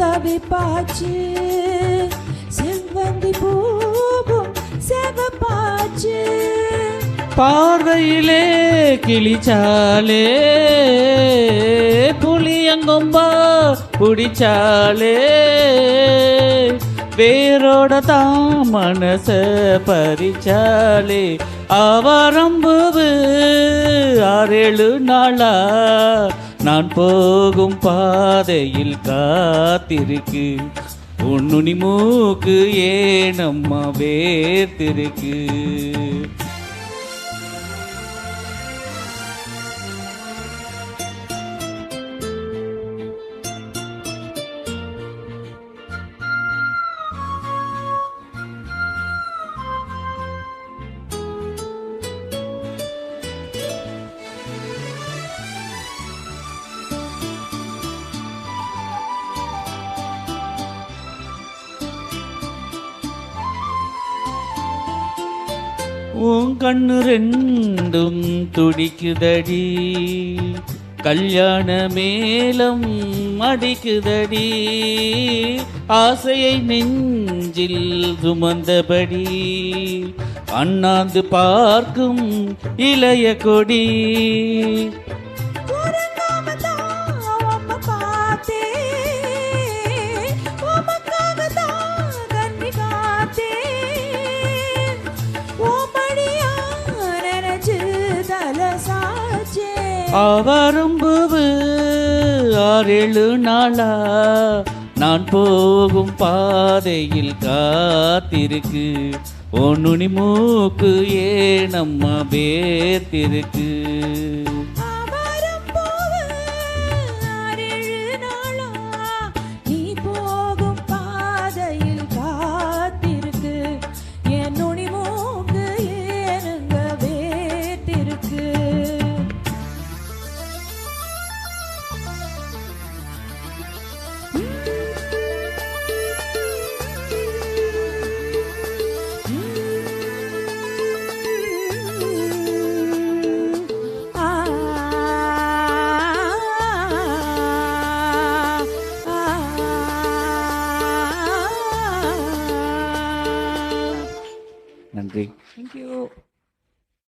தவிப்பாச்சு. செவ்வந்தி பூவும் செவப்பாச்சு. பார்வையிலே கிழிச்சாலே புளியங்கொம்பா புடிச்சாலே வேரோட தான் மனச பறிச்சாலே அவரம்புவு ஆறேழு நாளா? நான் போகும் பாதையில் காத்திருக்கு. உன்னுனி மூக்கு ஏனம்மா வேர்த்திருக்கு. உன் கண்ணு ரெண்டும் துடிக்குதடி. கல்யாண மேலம் அடிக்குதடி. ஆசையை நெஞ்சில் சுமந்தபடி. அண்ணாந்து பார்க்கும் இளைய கொடி. அவரும்புவு ஆறேழு நாளா? நான் போகும் பாதையில் காத்திருக்கு. ஒன்னுனி மூக்கு ஏ நம்ம பேத்திருக்கு Thank you.